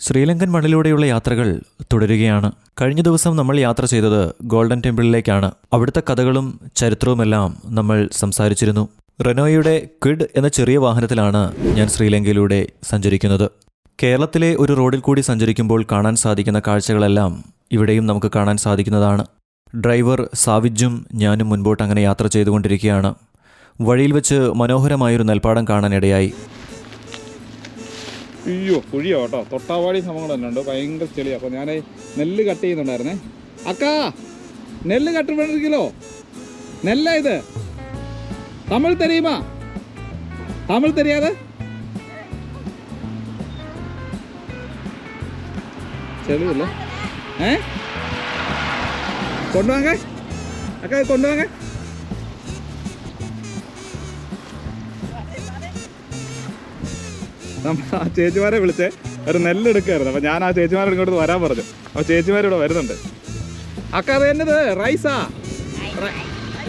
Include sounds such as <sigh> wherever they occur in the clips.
ശ്രീലങ്കൻ മണ്ണിലൂടെയുള്ള യാത്രകൾ തുടരുകയാണ്. കഴിഞ്ഞ ദിവസം നമ്മൾ യാത്ര ചെയ്തത് ഗോൾഡൻ ടെമ്പിളിലേക്കാണ്. അവിടുത്തെ കഥകളും ചരിത്രവുമെല്ലാം നമ്മൾ സംസാരിച്ചിരുന്നു. റെനോയുടെ കിഡ് എന്ന ചെറിയ വാഹനത്തിലാണ് ഞാൻ ശ്രീലങ്കയിലൂടെ സഞ്ചരിക്കുന്നത്. കേരളത്തിലെ ഒരു റോഡിൽ കൂടി സഞ്ചരിക്കുമ്പോൾ കാണാൻ സാധിക്കുന്ന കാഴ്ചകളെല്ലാം ഇവിടെയും നമുക്ക് കാണാൻ സാധിക്കുന്നതാണ്. ഡ്രൈവർ സാവിജും ഞാനും മുൻപോട്ട് അങ്ങനെ യാത്ര ചെയ്തുകൊണ്ടിരിക്കുകയാണ്. വഴിയിൽ വെച്ച് മനോഹരമായൊരു നെൽപ്പാടം കാണാനിടയായി. അയ്യോ കുഴിയോ കേട്ടോ. തൊട്ടാവാടി സംഭവങ്ങൾ ഉണ്ട്. ഭയങ്കര ചെളി അപ്പോൾ ഞാൻ നെല്ല് കട്ട് ചെയ്യുന്നുണ്ടായിരുന്നേ. അക്കാ നെല്ല് കട്ട് വേണ്ടിരിക്കലോ നെല്ല ഇത്. തമിഴ് തെരയുമാ. തമിഴ് തെരിയാതെ. ചെളിയല്ലേ? ഏ? കൊണ്ടുവാങ്ങ. അക്ക കൊണ്ടുവാങ്ങ. നമ്മ ആ ചേച്ചിമാരെ വിളിച്ച് ഒരു നെല്ല് എടുക്കായിരുന്നു അപ്പൊ ഞാൻ ആ ചേച്ചിമാരോട് ഇങ്ങോട്ട് വരാൻ പറഞ്ഞു അപ്പൊ ചേച്ചിമാർ ഇവിടെ വരുന്നുണ്ട് അക്ക അത് എന്നത് റൈസാ റ-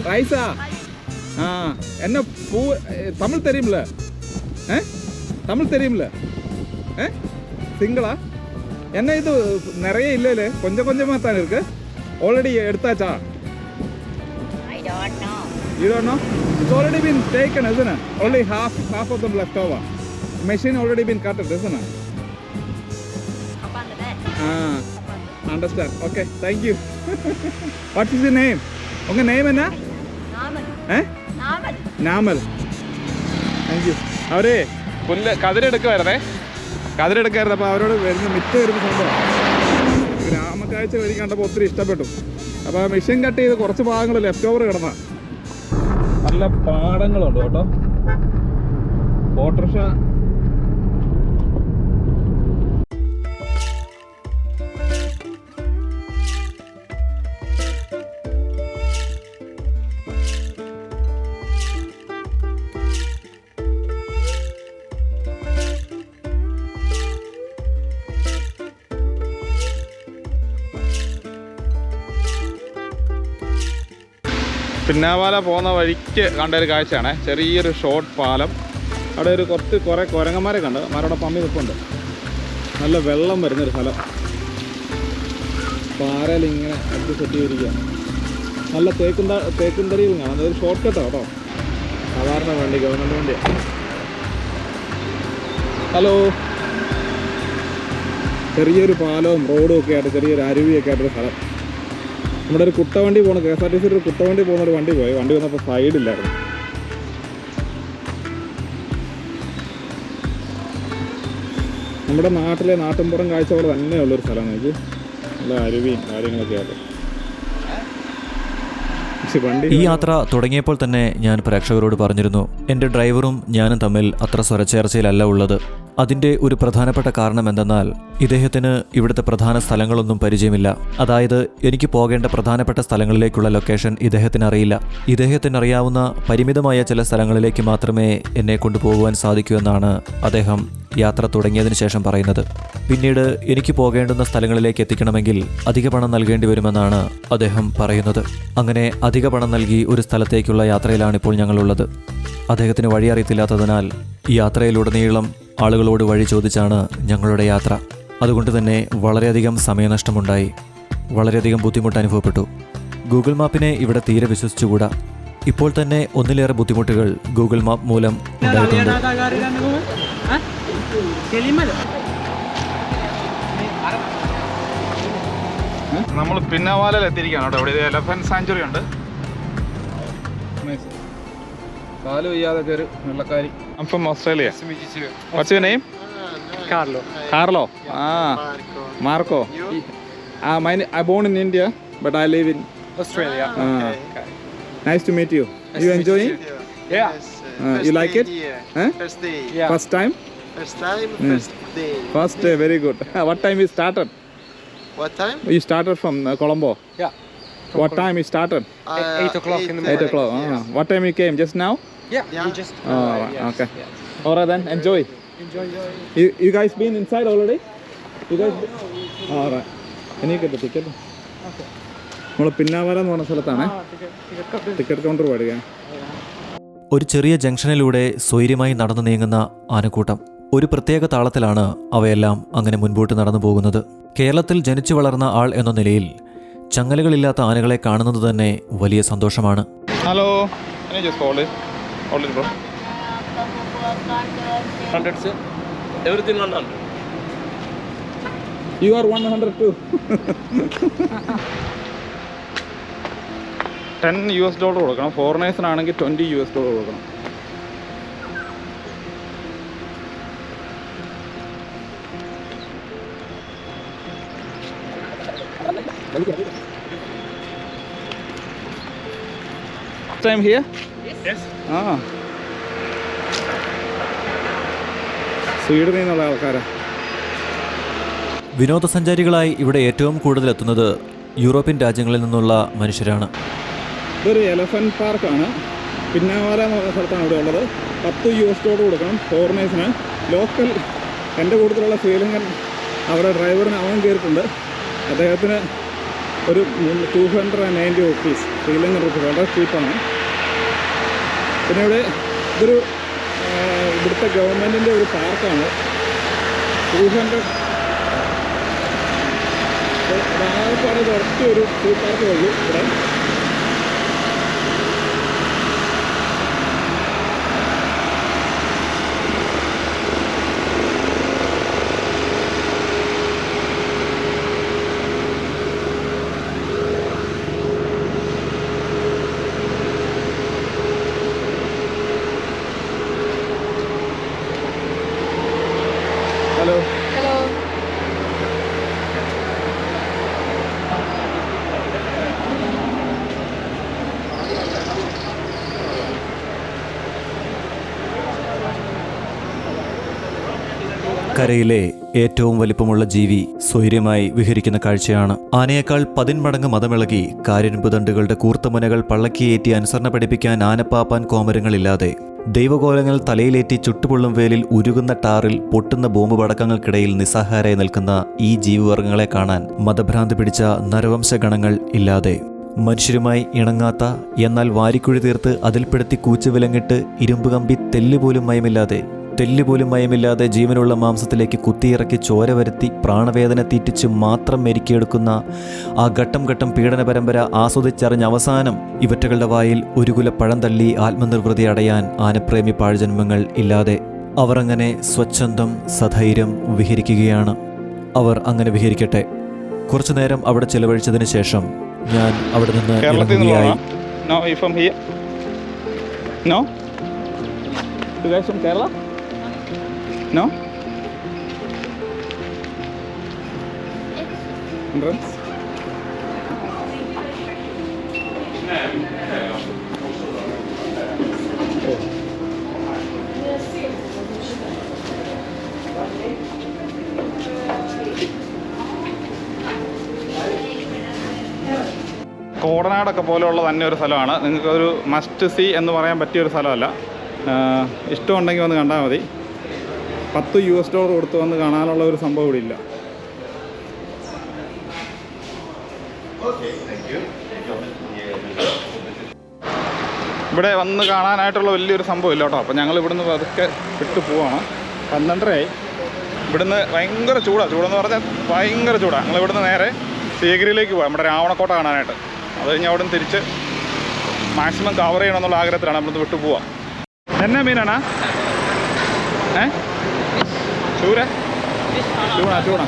റൈസാ ആ എന്നെ പൂ ഏ, തമിഴ് തെരിയുമില്ല ഏ തമിഴ് തെരിയുമില്ല ഏ സിംഗിളா என்ன இது நிறைய இல்லைல்ல கொஞ்சம் கொஞ்சமாக தான் இருக்கு already எடுத்தாச்சா I don't know. You don't know? It's already been taken, isn't it? Only half half machine already been cutted isn't it? Up on the bed. Ah, understand. Okay, thank name <laughs> what is your name? Your name is Namal. Eh? Namal. Namal. Thank you. അവരെ പുല്ല് കതിരെടുക്കുമായിരുന്നേ കതിരെടുക്കായിരുന്നു അപ്പോൾ അവരോട് വരുന്ന മിറ്റ വരുന്ന സംഭവം ഗ്രാമക്കാഴ്ച വഴി കണ്ടപ്പോൾ ഒത്തിരി ഇഷ്ടപ്പെട്ടു അപ്പോൾ ആ മെഷീൻ കട്ട് ചെയ്ത് കുറച്ച് ഭാഗങ്ങൾ ലെഫ്റ്റ് ഓവർ കിടന്ന നല്ല പാടങ്ങളുണ്ട് കേട്ടോ ഓട്ടർഷ പിന്നാവാല പോകുന്ന വഴിക്ക് കണ്ട ഒരു കാഴ്ചയാണ്. ചെറിയൊരു ഷോർട്ട് പാലം. അവിടെ ഒരു കുറച്ച് കുറേ കുരങ്ങന്മാരെ കണ്ട്. മരയുടെ പമ്മി നിൽപ്പുണ്ട്. നല്ല വെള്ളം വരുന്നൊരു സ്ഥലം. പാറയിൽ ഇങ്ങനെ അടിച്ച് സെറ്റ് നല്ല തേക്കുന്ത തേക്കുന്തടിയും കാണാം. അതൊരു ഷോർട്ട് കട്ടാണ് കേട്ടോ. സാധാരണ വണ്ടി ഗവൺമെന്റ് വണ്ടിയാണ് ഹലോ ചെറിയൊരു പാലവും റോഡും ഒക്കെ ആയിട്ട് ചെറിയൊരു അരുവിയൊക്കെ ആയിട്ടൊരു സ്ഥലം. നമ്മുടെ ഒരു കുട്ടവണ്ടി പോണ കെ എസ് ആർ ടി സിയുടെ ഒരു കുട്ടവണ്ടി പോകുന്ന ഒരു വണ്ടി പോയി. വണ്ടി വന്നപ്പോൾ സൈഡില്ലായിരുന്നു. നമ്മുടെ നാട്ടിലെ നാട്ടിൻപുറം കാഴ്ച പോലെ തന്നെയുള്ളൊരു സ്ഥലമാണ് എനിക്ക് നല്ല അരുവിയും കാര്യങ്ങളൊക്കെ ആയിട്ട്. ഈ യാത്ര തുടങ്ങിയപ്പോൾ തന്നെ ഞാൻ പ്രേക്ഷകരോട് പറഞ്ഞിരുന്നു എന്റെ ഡ്രൈവറും ഞാനും തമ്മിൽ അത്ര സ്വരച്ചേർച്ചയിലല്ല ഉള്ളത്. അതിന്റെ ഒരു പ്രധാനപ്പെട്ട കാരണം എന്തെന്നാൽ ഇദ്ദേഹത്തിന് ഇവിടുത്തെ പ്രധാന സ്ഥലങ്ങളൊന്നും പരിചയമില്ല. അതായത് എനിക്ക് പോകേണ്ട പ്രധാനപ്പെട്ട സ്ഥലങ്ങളിലേക്കുള്ള ലൊക്കേഷൻ ഇദ്ദേഹത്തിന് അറിയില്ല ഇദ്ദേഹത്തിന് അറിയാവുന്ന പരിമിതമായ ചില സ്ഥലങ്ങളിലേക്ക് മാത്രമേ എന്നെ കൊണ്ടുപോകുവാൻ സാധിക്കൂ എന്നാണ് അദ്ദേഹം യാത്ര തുടങ്ങിയതിനു ശേഷം പറയുന്നത്. പിന്നീട് എനിക്ക് പോകേണ്ടുന്ന സ്ഥലങ്ങളിലേക്ക് എത്തിക്കണമെങ്കിൽ അധിക പണം നൽകേണ്ടി വരുമെന്നാണ് അദ്ദേഹം പറയുന്നത്. അങ്ങനെ അധിക പണം നൽകി ഒരു സ്ഥലത്തേക്കുള്ള യാത്രയിലാണ് ഇപ്പോൾ ഞങ്ങളുള്ളത്. അദ്ദേഹത്തിന് വഴി അറിയത്തില്ലാത്തതിനാൽ യാത്രയിലുടനീളം ആളുകളോട് വഴി ചോദിച്ചാണ് ഞങ്ങളുടെ യാത്ര. അതുകൊണ്ട് തന്നെ വളരെയധികം സമയനഷ്ടമുണ്ടായി. വളരെയധികം ബുദ്ധിമുട്ട് അനുഭവപ്പെട്ടു. ഗൂഗിൾ മാപ്പിനെ ഇവിടെ തീരെ വിശ്വസിച്ചുകൂടാ. ഇപ്പോൾ തന്നെ ഒന്നിലേറെ ബുദ്ധിമുട്ടുകൾ ഗൂഗിൾ മാപ്പ് മൂലം ഉണ്ടായിട്ടുണ്ട്. നമ്മൾ പിന്നവാലയിൽ എത്തിയിരിക്കുകയാണ് കേട്ടോ. ഇവിടെ എലഫന്റ് സാഞ്ചുറി ഉണ്ട്. കാൽ വയ്യാതെ കയറി വെള്ളക്കാരി. I'm from Australia. Nice to meet you too. What's your name? Carlo. Carlo. Ah, Marco. You? Uh, my, I born in India, but I live in. Australia. Ah. Okay. Nice to meet you. Nice you enjoying? you. Yeah. Yes, uh, Uh, you like it? here. Huh? First day. Yeah. First time? First time, hmm. first day. First day, very good. <laughs> what time you started? What time? You started from uh, Colombo. Yeah. From what Colombo. time you started? Uh, eight o'clock in the morning. Eight morning. o'clock. Ah. What time you came? Just now? Yeah. Yeah. You just. Oh, uh, yes, okay. yes. Alright then, enjoy. Enjoy enjoy. You, you guys been inside already? You guys? Alright. ഇനി കിട്ടും ticket നമ്മൾ പിന്നാവര എന്ന് പറഞ്ഞ സ്ഥലത്താണ് ticket, ticket cut. Ticket counter പാടുക ഒരു ചെറിയ ജംഗ്ഷനിലൂടെ സ്വൈര്യമായി നടന്നു നീങ്ങുന്ന ആനക്കൂട്ടം ഒരു പ്രത്യേക താളത്തിലാണ് അവയെല്ലാം അങ്ങനെ മുൻപോട്ട് നടന്നു പോകുന്നത് കേരളത്തിൽ ജനിച്ചു വളർന്ന ആൾ എന്ന നിലയിൽ ചങ്ങലകളില്ലാത്ത ആനകളെ കാണുന്നത് തന്നെ വലിയ സന്തോഷമാണ് hello hold hold bro hundreds, everything one hundred. You are one hundred to ten U S dollar കൊടുക്കണം ഫോറിനേഴ്സിനാണെങ്കിൽ ട്വന്റി യു എസ് ഡോളർ കൊടുക്കണം. Time here Yes. ആ. സ്വീഡനിൽ നിന്നുള്ള ആൾക്കാരാ. വിനോദസഞ്ചാരികളായി ഇവിടെ ഏറ്റവും കൂടുതൽ എത്തുന്നത് യൂറോപ്യൻ രാജ്യങ്ങളിൽ നിന്നുള്ള മനുഷ്യരാണ്. ഇതൊരു എലഫന്റ് പാർക്കാണ്. പിന്നാവാല എന്ന് പറഞ്ഞ സ്ഥലത്താണ് ഇവിടെ ഉള്ളത്. പത്ത് യു എസ് ഡോളർ കൊടുക്കണം ഫോറിനേഴ്സിന് ലോക്കൽ എന്റെ കൂട്ടത്തിലുള്ള ശ്രീലങ്കൻ അവരുടെ ഡ്രൈവറിന് അവൻ കയറിയിട്ടുണ്ട്. അദ്ദേഹത്തിന് ഒരു two hundred and ninety rupees Sri Lankan rupees വളരെ ചീപ്പാണ് പിന്നെ ഇവിടെ ഇതൊരു ഇവിടുത്തെ ഗവൺമെന്റിന്റെ ഒരു പാർക്കാണ്. ടു ഹൺഡ്രഡ് ആകെപ്പാടെ ഒറ്റ ഒരു ടൂ പാർക്ക് വഴി ഇവിടെ. കരയിലെ ഏറ്റവും വലിപ്പമുള്ള ജീവി സ്വൈര്യമായി വിഹരിക്കുന്ന കാഴ്ചയാണ്. ആനയേക്കാൾ പതിന്മടങ്ങ് മതമിളകി കാരിരുമ്പുതണ്ടുകളുടെ കൂർത്തമുനകൾ പള്ളക്കിയേറ്റി അനുസരണ പഠിപ്പിക്കാൻ ആനപ്പാപ്പാൻ കോമരങ്ങളില്ലാതെ ദൈവകോലങ്ങൾ തലയിലേറ്റി ചുട്ടുപൊള്ളും വേലിൽ ഉരുകുന്ന ടാറിൽ പൊട്ടുന്ന ബോംബ് പടക്കങ്ങൾക്കിടയിൽ നിസ്സഹാരായി നിൽക്കുന്ന ഈ ജീവിവർഗങ്ങളെ കാണാൻ മതഭ്രാന്തി പിടിച്ച നരവംശഗണങ്ങൾ ഇല്ലാതെ മനുഷ്യരുമായി ഇണങ്ങാത്ത എന്നാൽ വാരിക്കുഴി തീർത്ത് അതിൽപ്പെടുത്തി കൂച്ചുവിലങ്ങിട്ട് ഇരുമ്പ് കമ്പി തെല്ലുപോലും മയമില്ലാതെ തെല്ലുപോലും മയമില്ലാതെ ജീവനുള്ള മാംസത്തിലേക്ക് കുത്തിയിറക്കി ചോര വരുത്തി പ്രാണവേദന തീറ്റിച്ച് മാത്രം മെരുക്കിയെടുക്കുന്ന ആ ഘട്ടം ഘട്ടം പീഡന പരമ്പര ആസ്വദിച്ചറിഞ്ഞ അവസാനം ഇവറ്റകളുടെ വായിൽ ഒരു കുല പഴം തള്ളി ആത്മനിർവൃതി അടയാൻ ആനപ്രേമി പാഴ്ജന്മങ്ങൾ ഇല്ലാതെ അവർ അങ്ങനെ സ്വച്ഛന്തം സധൈര്യം വിഹരിക്കുകയാണ്. അവർ അങ്ങനെ വിഹരിക്കട്ടെ. കുറച്ചു നേരം അവിടെ ചെലവഴിച്ചതിന് ശേഷം ഞാൻ അവിടെ നിന്ന് ഇറങ്ങുകയായി. No, you from here? No? No guys from from entrance കോടനാടൊക്കെ പോലെയുള്ള തന്നെ ഒരു സ്ഥലമാണ്. നിങ്ങൾക്കൊരു മസ്റ്റ് സി എന്ന് പറയാൻ പറ്റിയ ഒരു സ്ഥലമല്ല. ഇഷ്ടമുണ്ടെങ്കിൽ വന്ന് കണ്ടാൽ മതി. പത്ത് യു എസ് ഡോളർ കൊടുത്ത് വന്ന് കാണാനുള്ള ഒരു സംഭവം ഇവിടെ ഇല്ല. ഇവിടെ വന്ന് കാണാനായിട്ടുള്ള വലിയൊരു സംഭവം ഇല്ല കേട്ടോ. അപ്പോൾ ഞങ്ങൾ ഇവിടുന്ന് പതുക്കെ വിട്ടു പോവാണ്. പന്ത്രണ്ടരയായി. ഇവിടുന്ന് ഭയങ്കര ചൂടാണ് ചൂടെന്ന് പറഞ്ഞാൽ ഭയങ്കര ചൂടാണ് ഞങ്ങൾ ഇവിടുന്ന് നേരെ ശേഖരിയിലേക്ക് പോകാം നമ്മുടെ രാവണക്കോട്ട കാണാനായിട്ട്. അത് കഴിഞ്ഞ് അവിടെ നിന്ന് തിരിച്ച് മാക്സിമം കവർ ചെയ്യണമെന്നുള്ള ആഗ്രഹത്തിലാണ് നമ്മളിന്ന് വിട്ടു പോവാം. എന്നാ മീനാണ്? ഏ? ചൂര ചൂണ ചൂണ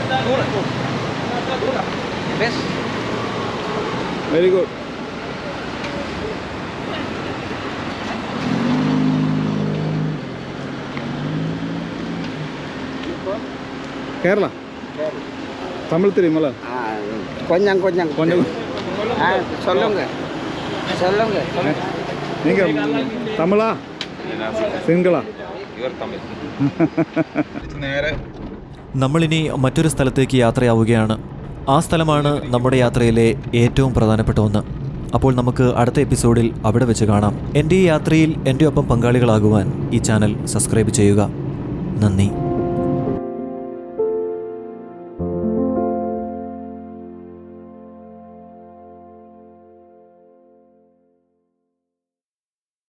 വെരി ഗുഡ് കേരള தமிழ் தெரியுமில்ல ஆ, கொஞ்சம் கொஞ்சம் கொஞ்சம் ஆ சொல்லுங்க சொல்லுங்க நீங்கள் தமிழா സിംഗിളാ നേരെ നമ്മളിനി മറ്റൊരു സ്ഥലത്തേക്ക് യാത്രയാവുകയാണ്. ആ സ്ഥലമാണ് നമ്മുടെ യാത്രയിലെ ഏറ്റവും പ്രധാനപ്പെട്ട ഒന്ന്. അപ്പോൾ നമുക്ക് അടുത്ത എപ്പിസോഡിൽ അവിടെ വെച്ച് കാണാം. എന്റെ ഈ യാത്രയിൽ എന്റെ ഒപ്പം പങ്കാളികളാകുവാൻ ഈ ചാനൽ സബ്സ്ക്രൈബ് ചെയ്യുക. നന്ദി.